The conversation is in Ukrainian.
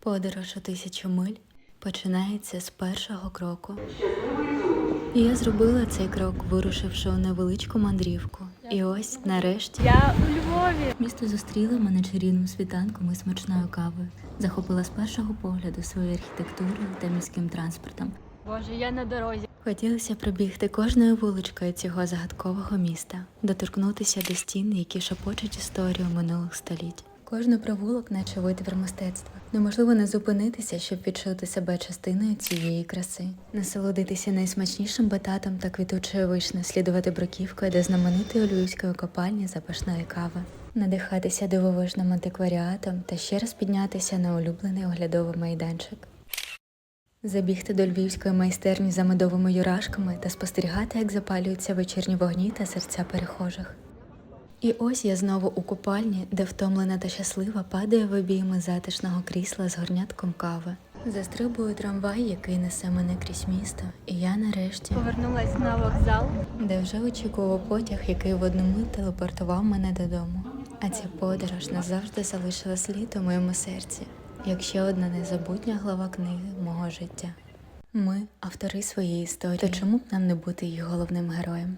Подорож у тисячу миль починається з першого кроку. І я зробила цей крок, вирушивши у невеличку мандрівку. І ось, нарешті, Я у Львові. місто зустріло мене чарівним світанком і смачною кавою. Захопила з першого погляду своєю архітектурою та міським транспортом. Боже, я на дорозі. Хотілося пробігти кожною вуличкою цього загадкового міста, доторкнутися до стін, які шепочуть історію минулих століть. Кожний провулок, наче витвір мистецтва. Неможливо не зупинитися, щоб відчути себе частиною цієї краси, насолодитися найсмачнішим бататом та квітучою вишнею, слідувати бруківкою до знаменитої львівської копальні запашної кави, надихатися дивовижним антикваріатом та ще раз піднятися на улюблений оглядовий майданчик. Забігти до львівської майстерні за медовими юрашками та спостерігати, як запалюються вечірні вогні та серця перехожих. І ось я знову у купальні, де втомлена та щаслива падає в обійми затишного крісла з горнятком кави. Застрибую трамвай, який несе мене крізь місто, і я нарешті, Повернулась на вокзал. де вже очікував потяг, який в одну мить телепортував мене додому. А ця подорож назавжди залишила слід у моєму серці, як ще одна незабутня глава книги мого життя. Ми автори своєї історії. То чому б нам не бути її головним героєм?